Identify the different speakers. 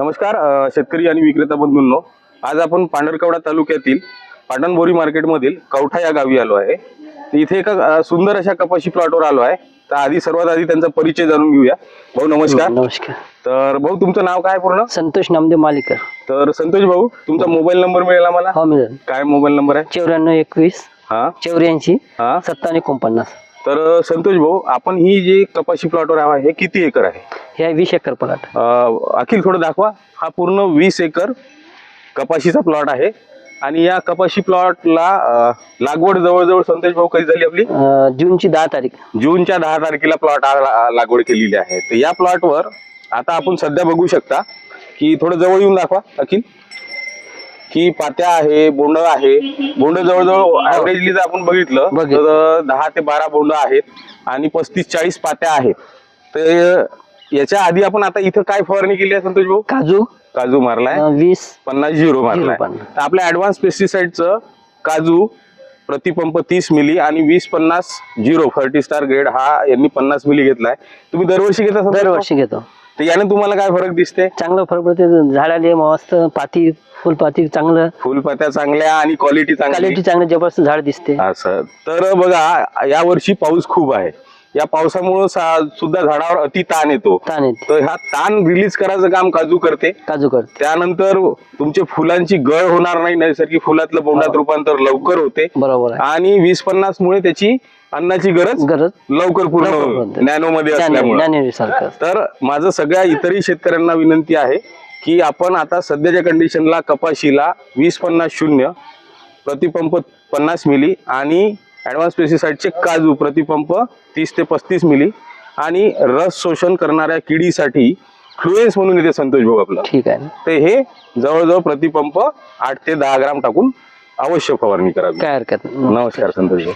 Speaker 1: नमस्कार शेतकरी आणि विक्रेता बंधूंनो. आज आपण पांढरकवडा तालुक्यातील पाटणबोरी मार्केटमधील कवठा या गावी आलो आहे. इथे एका सुंदर अशा कपाशी प्लॉटवर आलो आहे. तर आधी सर्वात आधी त्यांचा परिचय जाणून घेऊया. भाऊ नमस्कार.
Speaker 2: नमस्कार.
Speaker 1: तर भाऊ तुमचं नाव काय पूर्ण?
Speaker 2: संतोष नामदेव मालिकर.
Speaker 1: तर संतोष भाऊ तुमचा मोबाईल नंबर मिळेल आम्हाला?
Speaker 2: हो मिळेल.
Speaker 1: काय मोबाईल नंबर आहे?
Speaker 2: चौऱ्याण्णव एकवीस
Speaker 1: हा.
Speaker 2: चौऱ्याऐंशी
Speaker 1: हा.
Speaker 2: सत्तावन्न एकोणपन्नास.
Speaker 1: तर संतोष भाऊ आपण ही जी कपाशी प्लॉटवर आहे हे किती एकर आहे?
Speaker 2: हे आहे वीस एकर प्लॉट.
Speaker 1: अखिल थोडं दाखवा. हा पूर्ण वीस एकर कपाशीचा प्लॉट आहे. आणि या कपाशी प्लॉटला लागवड जवळजवळ संतोष भाऊ कधी झाली आपली?
Speaker 2: जूनची दहा तारीख.
Speaker 1: जूनच्या दहा तारखेला प्लॉट लागवड केलेली आहे. तर या प्लॉटवर आता आपण सध्या बघू शकता की थोडं जवळ येऊन दाखवा अखिल. की पात्या आहे बोंड आहे. बोंड जवळजवळ ऍव्हरेजली जर आपण बघितलं
Speaker 2: बघितलं.
Speaker 1: तर दहा ते बारा बोंड आहेत आणि पस्तीस चाळीस पात्या आहेत. तर याच्या आधी आपण आता इथं काय फवारणी केली आहे संतोष भाऊ?
Speaker 2: काजू.
Speaker 1: काजू मारलाय.
Speaker 2: अं, वीस.
Speaker 1: पन्नास झिरो मारलाय.
Speaker 2: पन्नास.
Speaker 1: तर आपल्या ऍडव्हान्स पेस्टिसाइडचं काजू प्रतिपंप तीस मिली आणि वीस पन्नास झिरो. फर्टी स्टार ग्रेड हा यांनी पन्नास मिली घेतलाय. तुम्ही दरवर्षी घेता संतोष भाऊ?
Speaker 2: दरवर्षी घेतो.
Speaker 1: तर याने तुम्हाला काय फरक दिसते
Speaker 2: चांगलं फरक पडते झाडाले मस्त पाती फुलपाती चांगलं.
Speaker 1: फुलपात्या चांगल्या आणि क्वालिटी चांगली.
Speaker 2: क्वालिटी चांगलं जबरदस्त झाड दिसते.
Speaker 1: असं. तर बघा या वर्षी पाऊस खूप आहे. या पावसामुळं सुद्धा झाडावर अति ताण येतो. तर हा ताण रिलीज करायचं काम काजू करते.
Speaker 2: काजू करते.
Speaker 1: त्यानंतर तुमचे फुलांची गळ होणार नाही नैसर्गिक फुलातलं बोंडात रूपांतर लवकर होते.
Speaker 2: बरोबर
Speaker 1: आणि वीस पन्नास मुळे त्याची अन्नाची गरज
Speaker 2: गरज
Speaker 1: लवकर पूर्ण. नॅनो मध्ये असल्यामुळे. तर माझं सगळ्या इतरही शेतकऱ्यांना विनंती आहे की आपण आता सध्याच्या कंडिशनला कपाशीला वीस पन्नास शून्य प्रतिपंप पन्नास मिली आणि ॲडव्हान्स पेस्टिसाइडचे काजू प्रतिपंप तीस ते पस्तीस मिली. आणि रस शोषण करणाऱ्या किडीसाठी फ्लुएन्स म्हणून येते संतोष भाऊ आपलं.
Speaker 2: ठीक आहे. ना
Speaker 1: ते हे जवळजवळ प्रतिपंप आठ ते दहा ग्राम टाकून अवश्य फवारणी करावी.
Speaker 2: काय हरकत नाही.
Speaker 1: नमस्कार संतोष भाऊ.